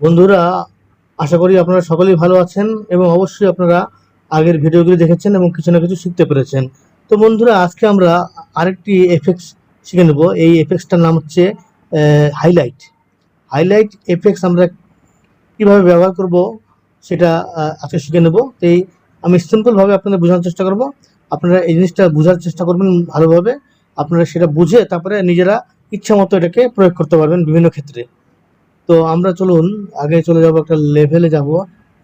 বন্ধুরা, আশা করি আপনারা সকলেই ভালো আছেন এবং অবশ্যই আপনারা আগের ভিডিওগুলি দেখেছেন এবং কিছু না কিছু শিখতে পেরেছেন। তো বন্ধুরা, আজকে আমরা আরেকটি এফেক্টস শিখে নেব। এই এফেক্টসটার নাম হচ্ছে হাইলাইট। হাইলাইট এফেক্টস আমরা কীভাবে ব্যবহার করব সেটা আজকে শিখে নেব। তো এই আমি সিম্পলভাবে আপনাদের বোঝানোর চেষ্টা করব। আপনারা এই জিনিসটা বোঝার চেষ্টা করবেন ভালোভাবে। আপনারা সেটা বুঝে তারপরে নিজেরা ইচ্ছা মতো এটাকে প্রয়োগ করতে পারবেন বিভিন্ন ক্ষেত্রে। তো আমরা চলুন, আগে চলে যাব একটা লেভেলে যাব।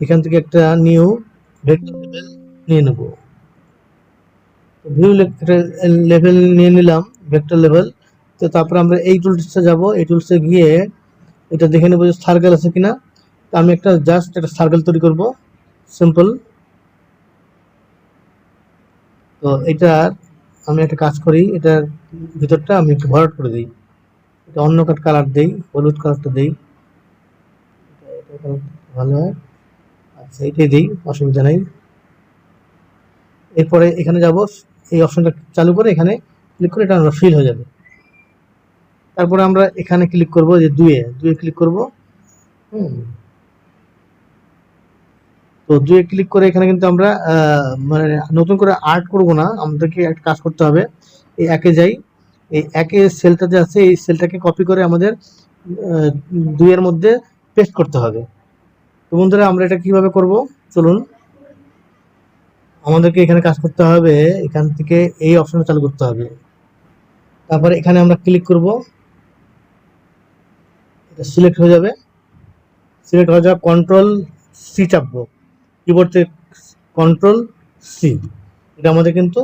এখান থেকে একটা নিউ ভেক্টর লেভেল নিয়ে নেব। ভিউ লেভেল নিয়ে নিলাম ভেক্টর লেভেল তো তারপরে আমরা এই টুলসে যাব। এই টুলসে গিয়ে এটা দেখে নেব যে সার্কেল আছে কিনা। তো আমি একটা জাস্ট একটা সার্কেল তৈরি করব সিম্পল তো এটার আমি একটা কাজ করি, এটার ভিতরটা আমি একটু ভরাট করে দিই। এটা অন্য কালার দিই, হলুদ কালারটা দেই। ভালো হয়। আচ্ছা এটাই দিই, অসুবিধা নেই। এরপরে এখানে যাব, এই অপশনটা চালু করে এখানে ক্লিক করে এটা ফিল হয়ে যাবে। তারপরে আমরা এখানে ক্লিক করব যে দুয়ে দুয়ে ক্লিক করব। হুম। তো দুয়ে ক্লিক করে এখানে কিন্তু আমরা মানে নতুন করে আর্ট করব না, আমাদেরকে একটা কাজ করতে হবে। এই একে যাই, এই একে সেলটা যে আছে, এই সেলটাকে কপি করে আমাদের দুইয়ের মধ্যে পেস্ট করতে হবে। তো বন্ধুরা, আমরা এটা কীভাবে করব? চলুন। আমাদেরকে এখানে কাজ করতে হবে। এখান থেকে এই অপশনটা চালু করতে হবে। তারপরে এখানে আমরা ক্লিক করব। এটা সিলেক্ট হয়ে যাবে। সিলেক্ট হয়ে যাওয়া কন্ট্রোল সি চাপবো। কিবোর্ড থেকে কন্ট্রোল সি এটা আমাদের কিন্তু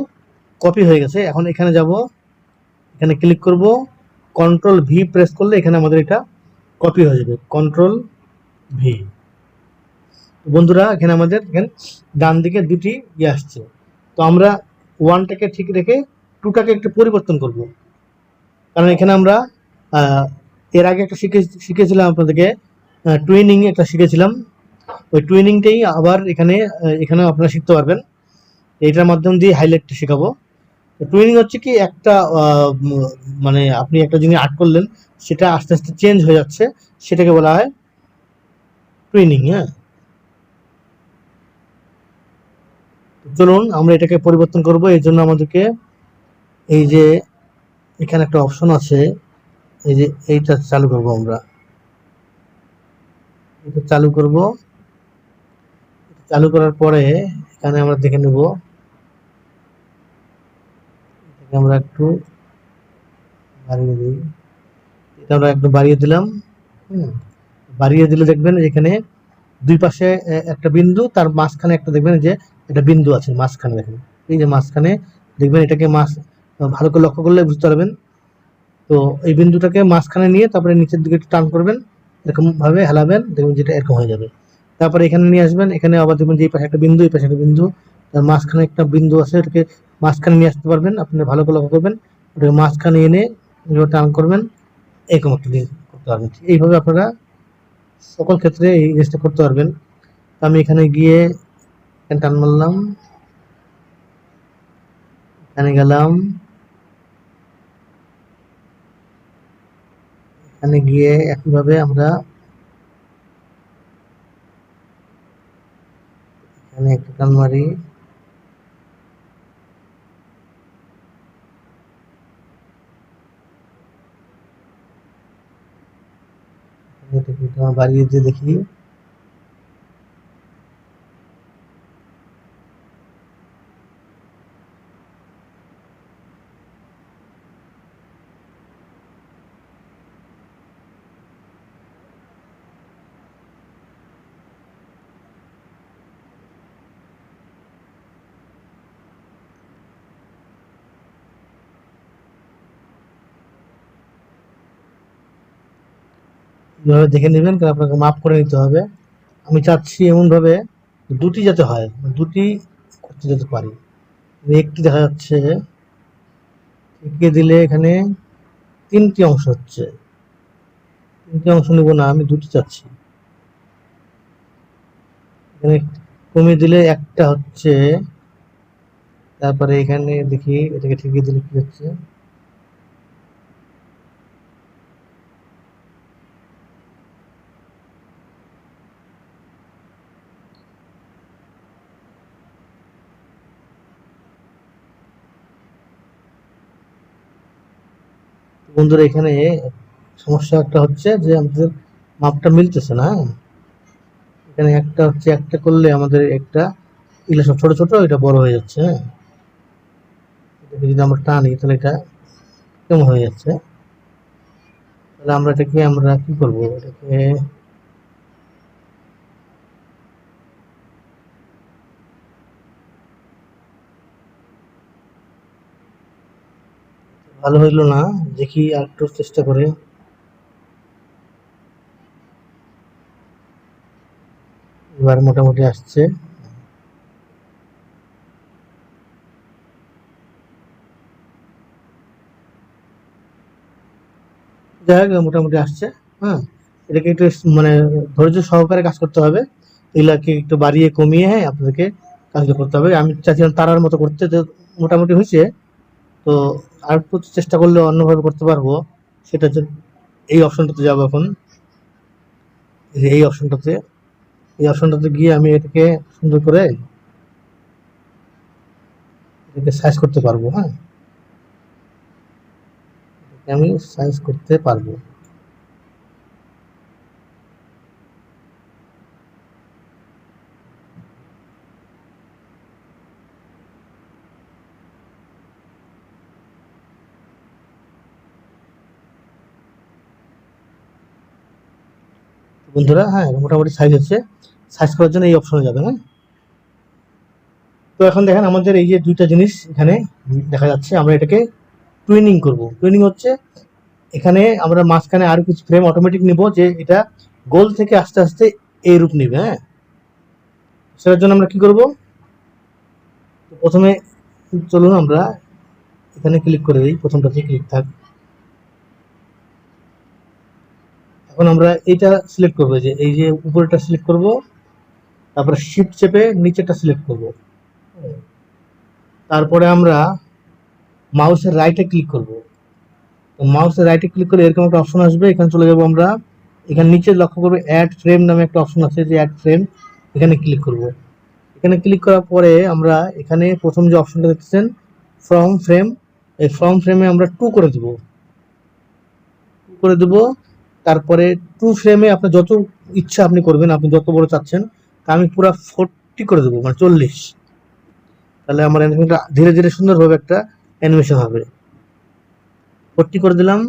কপি হয়ে গেছে। এখন এখানে যাব। এখানে ক্লিক করব। কন্ট্রোল ভি প্রেস করলে এখানে আমাদের এটা কপি হয়ে যাবে। কন্ট্রোল ভি বন্ধুরা, এখানে আমাদের, এখানে ডান দিকে দুটি ইয়ে আসছে। তো আমরা ওয়ানটাকে ঠিক রেখে টুটাকে একটু পরিবর্তন করব। কারণ এখানে আমরা এর আগে একটা শিখে, শিখেছিলাম আপনাদেরকে টুইনিং একটা শিখেছিলাম। ওই টুইনিংটাই আবার এখানে এখানেও আপনারা শিখতে পারবেন। এইটার মাধ্যম দিয়ে হাইলাইটটা শেখাবো। টুইনিং হচ্ছে কি একটা মানে আপনি একটা জিনিস আর্ট করলেন, সেটা আস্তে আস্তে চেঞ্জ হয়ে যাচ্ছে, সেটাকে বলা হয় টুইনিং হ্যাঁ? চলুন, আমরা এটাকে পরিবর্তন করব, এর জন্য আমাদেরকে এই যে এখানে একটা অপশন আছে, এই যে এইটা চালু করব আমরা। এটা চালু করব। চালু করার পরে এখানে আমরা দেখে নেব। আমরা একটু বাড়িয়ে দিই। এটা আমরা একটু বাড়িয়ে দিলাম বাড়িয়ে দিলে দেখবেন এখানে দুই পাশে একটা বিন্দু, তার মাঝখানে একটা দেখবেন যে একটা বিন্দু আছে, মাঝখানে দেখেন। এই যে মাঝখানে দেখবেন এটাকে মাছ ভালো করে লক্ষ্য করলে বুঝতে পারবেন। তো এই বিন্দুটাকে মাঝখানে নিয়ে তারপরে নিচের দিকে একটু টান করবেন এরকম ভাবে হেলাবেন, দেখবেন যেটা এরকম হয়ে যাবে। তারপরে এখানে নিয়ে আসবেন, এখানে আবার দেখবেন যে এই পাশে একটা বিন্দু, এই পাশে একটা বিন্দু, তার মাঝখানে একটা বিন্দু আছে, এটাকে মাঝখানে নিয়ে আসতে পারবেন আপনি ভালো করে করবেন। ওটাকে মাঝখানে এনে টান করবেন এরকম একটা জিনিস করতে পারবেন। এইভাবে আপনারা সকল ক্ষেত্রে এই জিনিসটা করতে পারবেন। আমি এখানে গিয়ে টান মারলাম। এখানে গেলাম। এখানে গিয়ে একইভাবে আমরা এখানে একটা টান মারি। এটাকে একটু বাড়িয়ে দিয়ে দেখি এভাবে দেখে নেবেন, কারণ আপনাকে মাপ করে নিতে হবে। আমি চাচ্ছি এমনভাবে দুটি যাতে হয়, দুটি করতে যেতে পারি। একটি দেখা যাচ্ছে, এঁকে দিলে এখানে তিনটি অংশ হচ্ছে। তিনটি অংশ নেব না, আমি দুটি চাচ্ছি। এখানে কমিয়ে দিলে একটা হচ্ছে, তারপরে এখানে দেখি, এটাকে ঠিকিয়ে দিলে কি হচ্ছে? বন্ধুরা, এখানে সমস্যা একটা হচ্ছে যে আমাদের মাপটা মিলতেছে না হ্যাঁ? এখানে একটা হচ্ছে, একটা করলে আমাদের একটা এগুলো সব ছোট ছোট, এটা বড় হয়ে যাচ্ছে হ্যাঁ? যদি আমরা টানি, তাহলে এটা কেমন হয়ে যাচ্ছে? তাহলে আমরা এটাকে আমরা কি করব? এটাকে ভালো হইল না, দেখি আর একটু চেষ্টা করে। এবার মোটামুটি আসছে। যাই হোক, মোটামুটি আসছে হ্যাঁ। এটাকে একটু মানে ধৈর্য সহকারে কাজ করতে হবে। এগুলাকে একটু বাড়িয়ে কমিয়ে হ্যাঁ আপনাদেরকে কাজটা করতে হবে। আমি চাচ্ছিলাম তারার মতো করতে মোটামুটি হয়েছে। তো আর একটু চেষ্টা করলে অন্যভাবে করতে পারব। সেটা হচ্ছে এই অপশনটাতে যাব এখন। এই অপশানটাতে এই অপশনটাতে এই অপশনটাতে গিয়ে আমি এটাকে সুন্দর করে এটাকে সাইজ করতে পারব হ্যাঁ? আমি সাইজ করতে পারব। বন্ধুরা হ্যাঁ মোটামুটি সাইজ হচ্ছে সাইজ করার জন্য এই অপশনে যাবে হ্যাঁ। তো এখন দেখেন আমাদের এই যে দুইটা জিনিস এখানে দেখা যাচ্ছে, আমরা এটাকে টুইনিং করব। টুইনিং হচ্ছে, এখানে আমরা মাঝখানে আরও কিছু ফ্রেম অটোমেটিক নিব যে এটা গোল থেকে আস্তে আস্তে এই রূপ নিবে হ্যাঁ। সেটার জন্য আমরা কি করব? প্রথমে চলুন আমরা এখানে ক্লিক করে দিই প্রথমটাতে ক্লিক থাক। এখন আমরা এটা সিলেক্ট করব, যে এই যে উপরেটা সিলেক্ট করব, তারপরে শিফট চেপে নিচেটা সিলেক্ট করব। তারপরে আমরা মাউসের রাইটে ক্লিক করব। তো মাউসের রাইটে ক্লিক করে এরকম একটা অপশন আসবে, এখানে চলে যাব আমরা। এখানে নিচে লক্ষ্য করবে অ্যাড ফ্রেম নামে একটা অপশন আছে, যে অ্যাড ফ্রেম এখানে ক্লিক করব। এখানে ক্লিক করার পরে আমরা এখানে প্রথম যে অপশনটা দেখতেছেন ফ্রম ফ্রেম এই ফ্রম ফ্রেমে আমরা টু করে দেব। টু করে দেব তারপরে টু ফ্রেমে আপনার যত ইচ্ছা আপনি করবেন, আপনি যত বড় চাচ্ছেন, তা আমি পুরো ফোরটি করে দেবো মানে চল্লিশ। তাহলে আমার অ্যানিমেশনটা ধীরে ধীরে সুন্দরভাবে একটা অ্যানিমেশন হবে। ফোরটি করে দিলাম।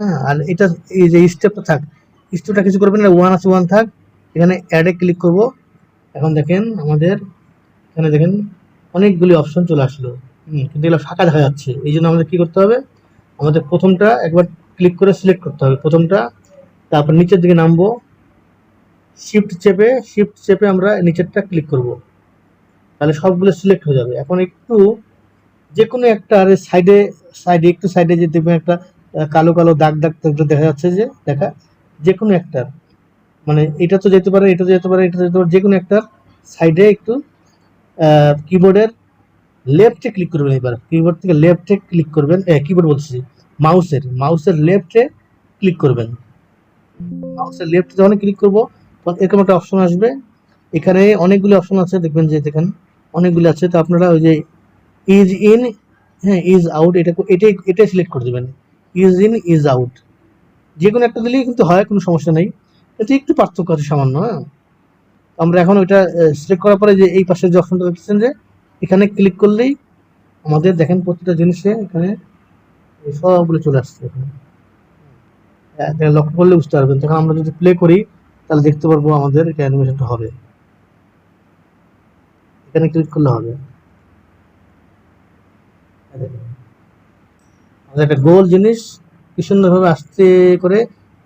হ্যাঁ আর এটা এই যে স্টেপটা থাক স্টেপটা কিছু করবেন না ওয়ান আছে ওয়ান থাক। এখানে অ্যাডে ক্লিক করব। এখন দেখেন আমাদের, এখানে দেখেন অনেকগুলি অপশন চলে আসলো। কিন্তু এগুলো ফাঁকা দেখা যাচ্ছে। এই জন্য আমাদের কী করতে হবে? আমাদের প্রথমটা একবার ক্লিক করে সিলেক্ট করতে হবে প্রথমটা। তারপর নিচের দিকে নামবো। শিফট চেপে শিফট চেপে আমরা নিচেরটা ক্লিক করব। তাহলে সবগুলো সিলেক্ট হয়ে যাবে। এখন একটু যে কোনো একটা সাইডে সাইডে একটু সাইডে যে দেখবেন একটা কালো কালো দাগ দাগ দেখা যাচ্ছে যে, দেখা যে কোনো একটা। মানে এটা তো যেতে পারে, এটা তো যেতে পারে, এটা যেতে পারে যে কোনো একটা সাইডে একটু কিবোর্ডের লেফটে ক্লিক করবেন এবার। কিবোর্ড থেকে লেফটে ক্লিক করবেন কিবোর্ড বলছি। মাউসের মাউসের লেফটে ক্লিক করবেন। মাউসের লেফট যখন ক্লিক করব, এরকম একটা অপশন আসবে। এখানে অনেকগুলো অপশন আছে, দেখবেন যে দেখেন, অনেকগুলো আছে। তো আপনারা ওই যে ইজ ইন হ্যাঁ ইজ আউট এটা এটাই এটাই সিলেক্ট করে দেবেন। ইজ ইন ইজ আউট যে কোনো একটা দিলেই কিন্তু হয়, কোনো সমস্যা নেই। এতে একটু পার্থক্য আছে সামান্য হ্যাঁ। আমরা এখন ওইটা সিলেক্ট করার পরে যে এই পাশে যে অপশনটা দেখছেন যে, এখানে ক্লিক করলেই আমাদের দেখেন প্রতিটা জিনিসে এখানে সবগুলো চলে আসছে এখানে। হ্যাঁ, লক্ষ্য করলে বুঝতে পারবেন। তখন আমরা যদি প্লে করি তাহলে দেখতে পারব আমাদের অ্যানিমেশনটা হবে। এখানে ক্লিক করলে হবে। আমাদের একটা গোল জিনিস কি সুন্দরভাবে আস্তে করে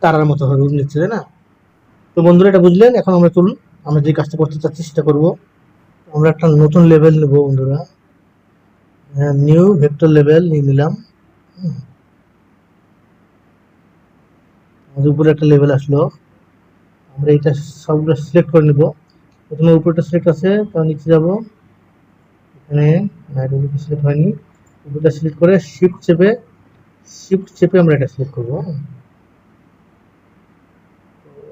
তারার মতো হবে নিচ্ছে তাই না? তো বন্ধুরা এটা বুঝলেন? এখন আমরা চলুন। আমরা যে কাজটা করতে চাচ্ছি সেটা করব। আমরা একটা নতুন লেভেল নেব বন্ধুরা। নিউ ভেক্টর লেভেল নিয়ে নিলাম। আমাদের উপরে একটা লেভেল আসলো। আমরা এটা সবগুলো সিলেক্ট করে নিব। প্রথমে উপরটা সিলেক্ট আছে তার নিচে যাব। এখানে সিলেক্ট হয়নি। উপরটা সিলেক্ট করে শিফট চেপে শিফট চেপে আমরা এটা সিলেক্ট করব।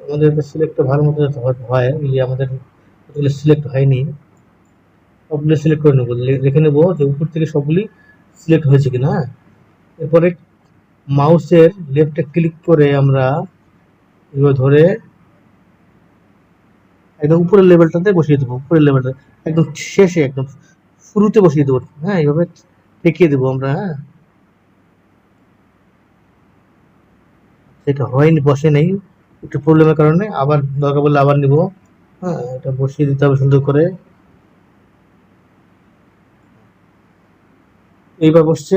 আমাদের এটা সিলেক্টটা ভালো মতো হয় আমাদের এগুলো সিলেক্ট হয়নি। সবগুলো সিলেক্ট করে নেব। দেখে নেব যে উপর থেকে সবগুলি সিলেক্ট হয়েছে কিনা। হ্যাঁ এরপরে মাউসের লেফটে ক্লিক করে আমরা এগুলো ধরে একদম উপরের লেভেলটাতে বসিয়ে দেবো, উপরের লেভেলটা একদম শেষে, একদম শুরুতে বসিয়ে দেবো হ্যাঁ এইভাবে ঠেকিয়ে দেবো আমরা হ্যাঁ। সেটা হয়নি, বসে নেই, একটু প্রবলেমের কারণে আবার দরকার বললে আবার নিব হ্যাঁ এটা বসিয়ে দিতে হবে সুন্দর করে। এইবার বসছে।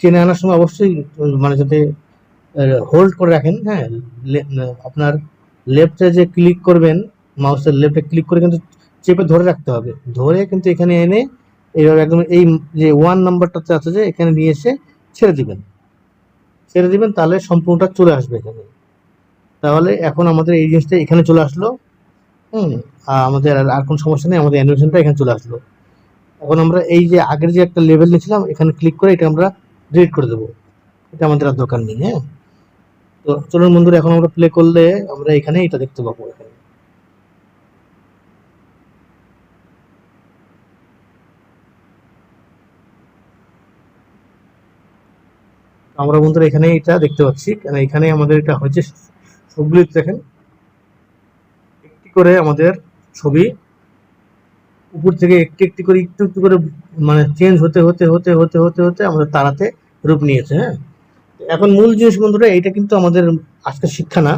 টেনে আনার সময় অবশ্যই মানে যাতে হোল্ড করে রাখেন হ্যাঁ আপনার লেফটে যে ক্লিক করবেন মাউসের লেফটে ক্লিক করে কিন্তু চেপে ধরে রাখতে হবে। ধরে কিন্তু এখানে এনে এইভাবে একদম এই যে ওয়ান নাম্বারটাতে আছে যে, এখানে নিয়ে এসে ছেড়ে দিবেন। ছেড়ে দিবেন, তাহলে সম্পূর্ণটা চলে আসবে এখানে। তাহলে এখন আমাদের এই জিনিসটা এখানে চলে আসলো। হুম আমাদের আর কোনো সমস্যা নেই, আমাদের অ্যানিমেশনটা এখানে চলে আসলো। এখন আমরা এই যে আগের যে একটা লেভেল নিয়েছিলাম, এখানে ক্লিক করে এটা আমরা ডিলিট করে দেবো। এটা আমাদের আর দরকার নেই হ্যাঁ? তো চলুন বন্ধুরা, এখন আমরা প্লে করলে আমরা এখানে এটা দেখতে পাবো এখানে। আমরা বন্ধুরা এখানে এটা দেখতে পাচ্ছি কারণ এখানে আমাদের এটা হয়েছে সবগুলি দেখেন। একটি করে আমাদের ছবি উপর থেকে একটি একটু করে, একটু একটু করে মানে চেঞ্জ হতে হতে হতে হতে হতে হতে আমাদের তারাতে রূপ নিয়েছে হ্যাঁ? এখন মূল জিনিস বন্ধুরা এটা কিন্তু আমাদের আজকের শিক্ষা না।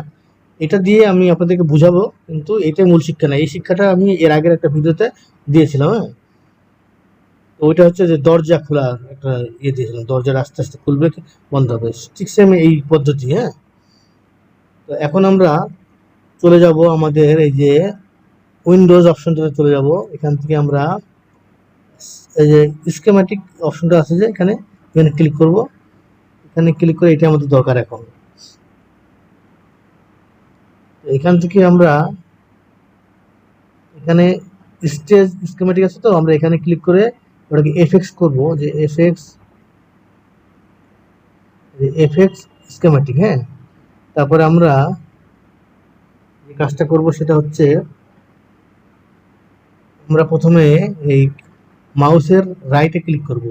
এটা দিয়ে আমি আপনাদেরকে বুঝাবো, কিন্তু এটা মূল শিক্ষা না। এই শিক্ষাটা আমি এর আগের একটা ভিডিওতে দিয়েছিলাম হ্যাঁ? ওইটা হচ্ছে যে দরজা খোলা একটা ইয়ে দিয়েছিলাম, দরজা আস্তে আস্তে খুলবে, বন্ধ হবে। ঠিক সেম এই পদ্ধতি হ্যাঁ? তো এখন আমরা চলে যাব আমাদের এই যে উইন্ডোজ অপশনটাতে চলে যাব। এখান থেকে আমরা এই যে স্কেমেটিক অপশনটা আছে যে, এখানে এখানে ক্লিক করব। এখানে ক্লিক করে এটা আমাদের দরকার এখন। এখান থেকে আমরা এখানে স্টেজ স্কেমেটিক আছে তো, আমরা এখানে ক্লিক করে ওটাকে এফএক্স করব, যে এফএক্স এফএক্স স্কেমেটিক হ্যাঁ? তারপরে আমরা যে কাজটা করব সেটা হচ্ছে আমরা প্রথমে এই মাউসের রাইটে ক্লিক করব।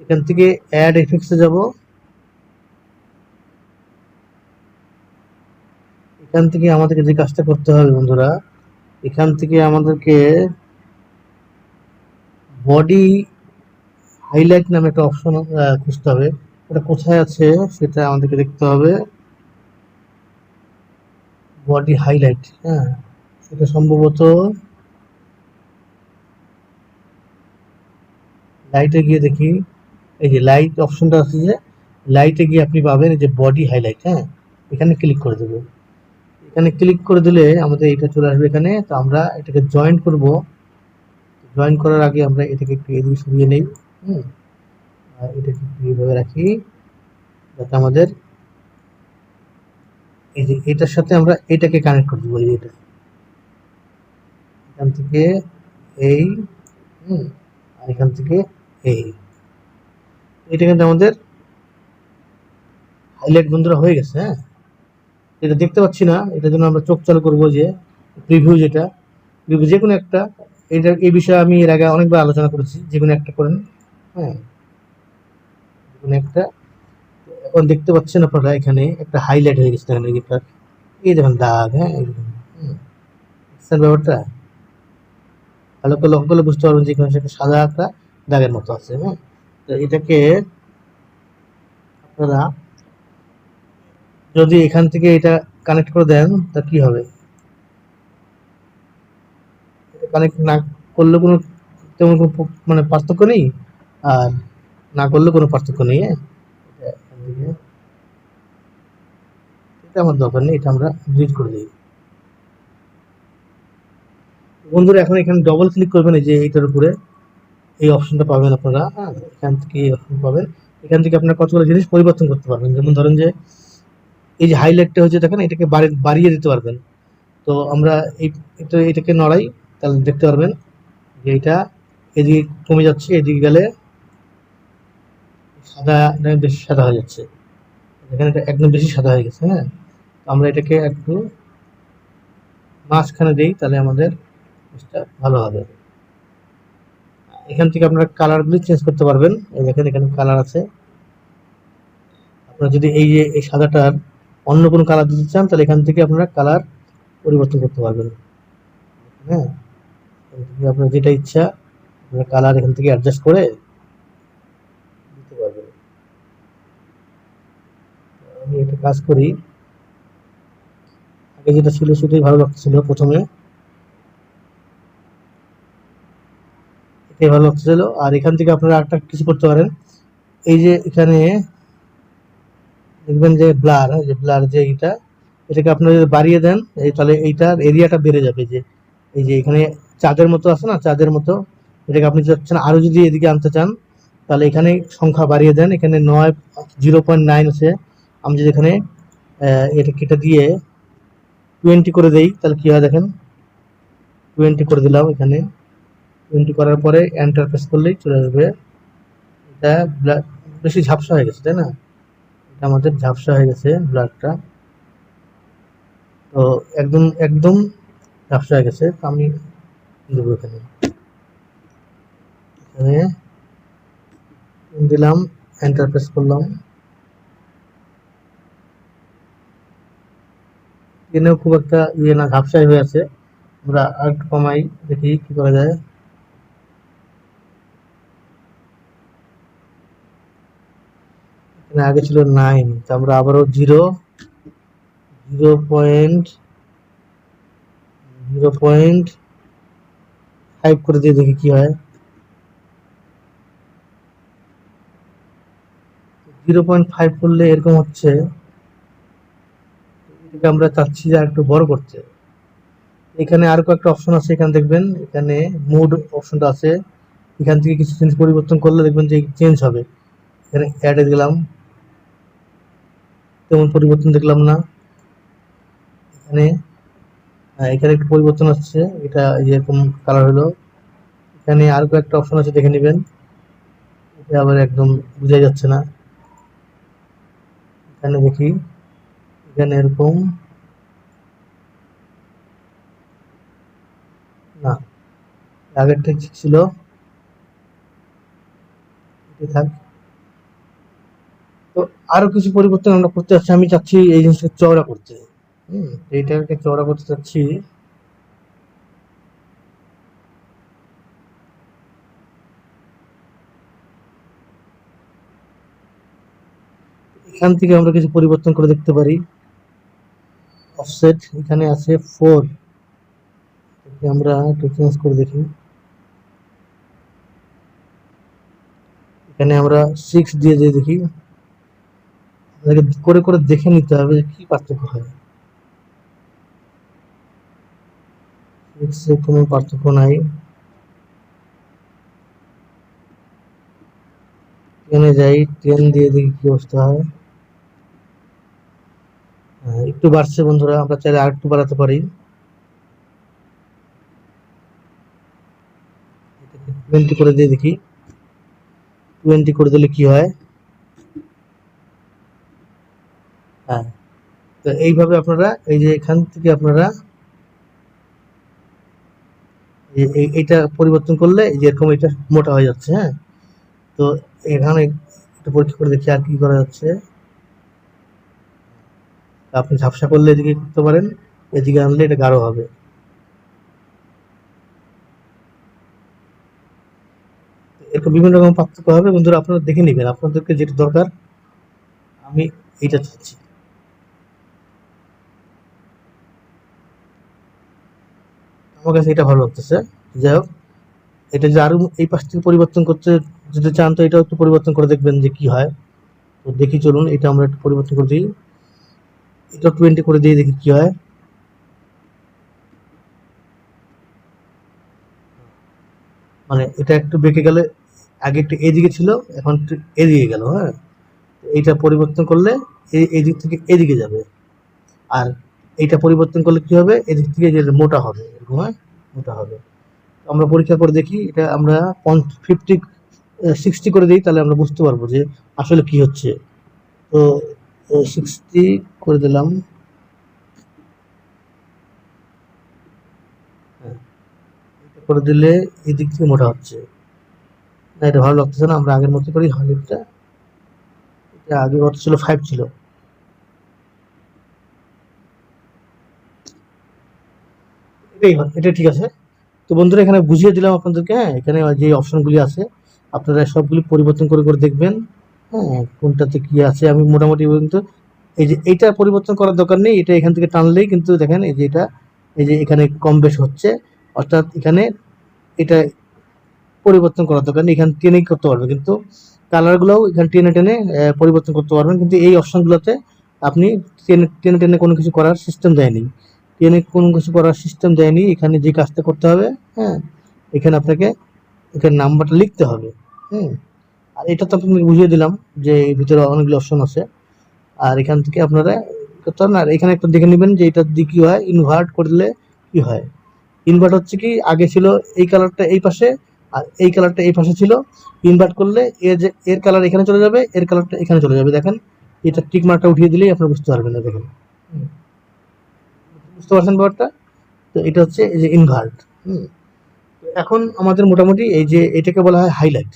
এখান থেকে অ্যাড এফেক্টসে যাব। এখান থেকে আমাদেরকে যে কাজটা করতে হবে বন্ধুরা, এখান থেকে আমাদেরকে বডি হাইলাইট নামে একটা অপশন খুঁজতে হবে। এটা কোথায় আছে সেটা আমাদেরকে দেখতে হবে। বডি হাইলাইট হ্যাঁ সেটা সম্ভবত লাইটে গিয়ে দেখি, এই যে লাইট অপশনটা আছে যে লাইটে গিয়ে আপনি পাবেন এই যে বডি হাইলাইট হ্যাঁ? এখানে ক্লিক করে দেবো। এখানে ক্লিক করে দিলে আমাদের এটা চলে আসবে এখানে, তো আমরা এটাকে জয়েন করব। জয়েন করার আগে আমরা এটাকে একটু এদিকে সরিয়ে নেই, হুম? আর এটাকে একটু এইভাবে রাখি, যাতে আমাদের এই যে এটার সাথে আমরা এটাকে কানেক্ট করে দেবো এটা। এখান থেকে এই, হুম? আর এখান থেকে এই। এটা কিন্তু আমাদের হাইলাইট বন্ধুরা হয়ে গেছে হ্যাঁ? এটা দেখতে পাচ্ছি না, এটার জন্য আমরা চোখ চালু করব যে প্রিভিউ যেটা। প্রিভিউ যে কোনো একটা, এটা, এই বিষয়ে আমি এর আগে অনেকবার আলোচনা করেছি, যে কোনো একটা করেন হ্যাঁ? যে একটা। এখন দেখতে পাচ্ছেন আপনারা এখানে একটা হাইলাইট হয়ে গেছে এখানে এটা এই দেখুন দাগ হ্যাঁ? ব্যাপারটা? ভালো করে লক্ষ্য করলে বুঝতে পারবেন যে এখানে একটা সাদা একটা দাগের মতো আছে হ্যাঁ? তো এটাকে আপনারা যদি এখান থেকে এটা কানেক্ট করে দেন, তা কি হবে? কানেক্ট না করলে কোনো তেমন কোনো মানে পার্থক্য নেই, আর না করলে কোনো পার্থক্য নেই হ্যাঁ? এটা আমার দরকার নেই, এটা আমরা ডিলিট করে দিই। বন্ধুরা, এখন এখানে ডবল ক্লিক করবেন, এই যে এইটার উপরে। এই অপশনটা পাবেন আপনারা। হ্যাঁ এখান থেকে এই অপশন পাবেন। এখান থেকে আপনার কতগুলো জিনিস পরিবর্তন করতে পারবেন। যেমন ধরেন যে, এই যে হাইলাইটটা হচ্ছে, দেখেন এটাকে বাড়িয়ে দিতে পারবেন। তো আমরা এই এটা এটাকে নড়াই, তাহলে দেখতে পারবেন যে এটা এদিকে কমে যাচ্ছে, এদিকে গেলে সাদা বেশি সাদা হয়ে যাচ্ছে। এখানে এটা একদম বেশি সাদা হয়ে গেছে হ্যাঁ। আমরা এটাকে একটু মাঝখানে দিই, তাহলে আমাদের ভালো হবে। এখান থেকে আপনারা কালারগুলি চেঞ্জ করতে পারবেন। এই দেখেন, এখানে কালার আছে। আপনারা যদি এই যে, এই সাদাটার অন্য কোনো কালার দিতে চান, তাহলে এখান থেকে আপনারা কালার পরিবর্তন করতে পারবেন। হ্যাঁ? আপনার যেটা ইচ্ছা, আপনারা কালার এখান থেকে অ্যাডজাস্ট করে দিতে পারবেন। আমি একটা কাজ করি। আগে যেটা ছিল, সেটাই ভালো লাগছিল প্রথমে। এটাই ভালো লাগছিল আর এখান থেকে আপনারা একটা কিছু করতে পারেন। এই যে এখানে দেখবেন যে ব্লার যে ব্লার যে এটা এটাকে আপনারা যদি বাড়িয়ে দেন, এই তাহলে এইটার এরিয়াটা বেড়ে যাবে। যে, এই যে এখানে চাঁদের মতো আছে না, চাঁদের মতো, এটাকে আপনি চাচ্ছেন আরও যদি এদিকে আনতে চান, তাহলে এখানে সংখ্যা বাড়িয়ে দেন। এখানে নয়, জিরো পয়েন্ট নাইন আছে। আমি যদি এখানে এটা কেটে দিয়ে টোয়েন্টি করে দেই, তাহলে কী হয় দেখেন? টোয়েন্টি করে দিলাম এখানে। টোয়েন্টি করার পরে এন্টার প্রেস করলেই চলে আসবে। এটা ব্লা- বেশি ঝাপসা হয়ে গেছে, তাই না? এটা আমাদের ঝাপসা হয়ে গেছে ব্লাডটা তো একদম একদম ঝাপসা হয়ে গেছে, তো আমি দেবো এখানে। এখানে দিলাম এন্টার প্রেস করলাম। এখানেও খুব একটা ইয়ে না, ঝাপসাই হয়ে আছে। আমরা আর কমাই, দেখি কি করা যায়। এখানে আগে ছিল নাইন তো আমরা আবারও zero zero point zero point five করে দিয়ে দেখি কি হয়। জিরো পয়েন্ট ফাইভ করলে এরকম হচ্ছে, এটাকে আমরা চাচ্ছি যে একটু বড় করতে। এখানে আর কয়েকটা অপশন আছে, এখানে দেখবেন, এখানে মুড অপশনটা আছে। এখান থেকে কিছু জিনিস পরিবর্তন করলে দেখবেন যে চেঞ্জ হবে। এখানে অ্যাডে দিলাম। তেমন পরিবর্তন দেখলাম না। এখানে এখানে একটু পরিবর্তন আসছে। এটা এরকম কালার হলো। এখানে আর কয়েকটা অপশন আছে, দেখে নেবেন। এটা আবার একদম বোঝা যাচ্ছে না। এখানে দেখি। এখানে এরকম। না, আগেরটা ঠিক ছিল। থাক। তো আরও কিছু পরিবর্তন আমরা করতে চাচ্ছি। আমি চাচ্ছি এই জিনিসটা চওড়া করতে। হুম, এইটাকে চওড়া করতে চাচ্ছি। এখান থেকে আমরা কিছু পরিবর্তন করে দেখতে পারি। অফসেট এখানে আছে ফোর। আমরা একটু চেঞ্জ করে দেখি। এখানে আমরা সিক্স দিয়ে দিয়ে দেখি। করে করে দেখে নিতে হবে যে কি পার্থক্য হয়। কোনো পার্থক্য নাই। টেনে যাই টেন দিয়ে দেখি কি অবস্থা হয়। হ্যাঁ, একটু বাড়ছে বন্ধুরা আমরা চাইলে আর একটু বাড়াতে পারি। টোয়েন্টি করে দিয়ে দেখি। টোয়েন্টি করে দিলে কি হয়? হ্যাঁ। তো এইভাবে আপনারা এই যে এখান থেকে আপনারা এইটা পরিবর্তন করলে এই যে এরকম এটা মোটা হয়ে যাচ্ছে হ্যাঁ। তো এখানে একটু পরীক্ষা করে দেখি আর কি করা যাচ্ছে। আপনি ঝাপসা করলে এদিকে করতে পারেন, এদিকে আনলে এটা গাঢ় হবে। এরকম বিভিন্ন রকম পার্থক্য হবে, বন্ধুরা আপনারা দেখে নেবেন, আপনাদেরকে যেটা দরকার, আমি এইটা চাচ্ছি। আমার কাছে এটা ভালো লাগতেছে। যাই হোক, এটা যে আরও এই পাশ থেকে পরিবর্তন করতে যদি চান তো এটাও একটু পরিবর্তন করে দেখবেন যে কি হয়। তো দেখি চলুন, এটা আমরা একটু পরিবর্তন করে দিই। এটা টোয়েন্টি করে দিয়ে দেখি কি হয়। মানে এটা একটু বেঁকে গেলে আগে একটু এদিকে ছিল, এখন একটু এদিকে গেল হ্যাঁ? এইটা পরিবর্তন করলে এই এদিক থেকে এদিকে যাবে। আর এইটা পরিবর্তন করলে কি হবে? এদিক থেকে যে মোটা হবে, এরকম মোটা হবে। আমরা পরীক্ষা করে দেখি, এটা আমরা ফিফটি সিক্সটি করে দিই, তাহলে আমরা বুঝতে পারব যে আসলে কি হচ্ছে। তো সিক্সটি করে দিলাম। হ্যাঁ করে দিলে এদিক থেকে মোটা হচ্ছে। না, এটা ভালো লাগতেছে না, আমরা আগের মতো করেই হান্ড্রেডটা আগে কত ছিল ফাইভ ছিল। এটাই এটা ঠিক আছে। তো বন্ধুরা, এখানে বুঝিয়ে দিলাম আপনাদেরকে হ্যাঁ এখানে যে অপশনগুলি আছে, আপনারা সবগুলি পরিবর্তন করে করে দেখবেন হ্যাঁ কোনটাতে কি আছে। আমি মোটামুটি কিন্তু এই যে এইটা পরিবর্তন করার দরকার নেই, এটা এখান থেকে টানলেই কিন্তু দেখেন, এই যে এটা, এই যে এখানে কম বেশ হচ্ছে, অর্থাৎ এখানে এটা পরিবর্তন করার দরকার নেই, এখানে টেনেই করতে পারবে কিন্তু কালারগুলোও এখানে টেনে টেনে পরিবর্তন করতে পারবেন। কিন্তু এই অপশনগুলোতে আপনি টেনে টেনে টেনে কোনো কিছু করার সিস্টেম দেয়নি। টেনে কোনো কিছু করার সিস্টেম দেয়নি, এখানে যে কাজটা করতে হবে হ্যাঁ এখানে আপনাকে এখানে নাম্বারটা লিখতে হবে, হুম। আর এটা তো আপনাকে বুঝিয়ে দিলাম যে ভিতরে অনেকগুলো অপশন আছে। আর এখান থেকে আপনারা করতে পারেন। আর এখানে একটা দেখে নেবেন যে এটার দিয়ে কী হয় ইনভার্ট করলে কি হয়। ইনভার্ট হচ্ছে কি, আগে ছিল এই কালারটা এই পাশে, আর এই কালারটা এই পাশে ছিল। ইনভার্ট করলে এর যে, এর কালার এখানে চলে যাবে, এর কালারটা এখানে চলে যাবে। দেখেন, এটা টিক মার্কটা উঠিয়ে দিলেই আপনারা বুঝতে পারবেন না, দেখেন। বুঝতে পারছেন ব্যাপারটা? তো এটা হচ্ছে এই যে ইনভার্ট এখন আমাদের মোটামুটি এই যে এটাকে বলা হয় হাইলাইট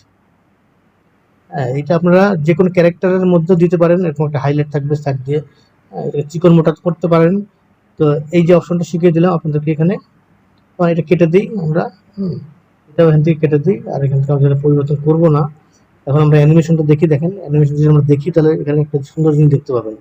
হ্যাঁ এটা আপনারা যে কোনো ক্যারেক্টারের মধ্যে দিতে পারেন এরকম একটা হাইলাইট থাকবে স্যাক দিয়ে হ্যাঁ, চিকন মোটা করতে পারেন। তো এই যে অপশনটা শিখিয়ে দিলাম আপনাদেরকে এখানে। এটা কেটে দিই আমরা হুম? এটা এখান থেকে কেটে দিই আর এখান থেকে আমরা পরিবর্তন করব না। এখন আমরা অ্যানিমেশনটা দেখি দেখেন। অ্যানিমেশন যদি আমরা দেখি তাহলে এখানে একটা সুন্দর জিনিস দেখতে পাবেন।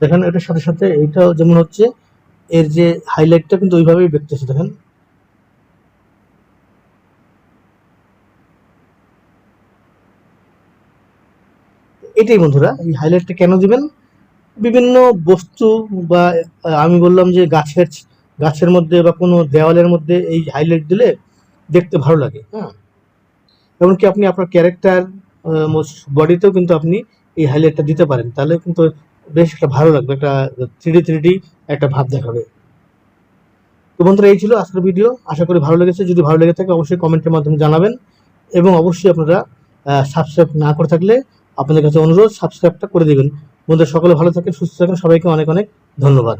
দেখেন এটার সাথে সাথে এইটাও যেমন হচ্ছে, এর যে হাইলাইটটা কিন্তু ওইভাবেই দেখতেছে দেখেন। এটাই বন্ধুরা, এই হাইলাইটটা কেন দিবেন? বিভিন্ন বস্তু বা আমি বললাম যে গাছের গাছের মধ্যে বা কোনো দেওয়ালের মধ্যে এই হাইলাইট দিলে দেখতে ভালো লাগে হ্যাঁ। এমনকি আপনি আপনার ক্যারেক্টার বডিতেও কিন্তু আপনি এই হাইলাইটটা দিতে পারেন, তাহলে কিন্তু বেশ একটা ভালো লাগবে, একটা থ্রিডি থ্রিডি একটা ভাব দেখাবে। তো বন্ধুরা, এই ছিল আজকের ভিডিও আশা করি ভালো লেগেছে। যদি ভালো লেগে থাকে, অবশ্যই কমেন্টের মাধ্যমে জানাবেন। এবং অবশ্যই আপনারা সাবস্ক্রাইব না করে থাকলে আপনাদের কাছে অনুরোধ সাবস্ক্রাইবটা করে দেবেন। বন্ধুরা, সকলে ভালো থাকেন, সুস্থ থাকেন। সবাইকে অনেক অনেক ধন্যবাদ।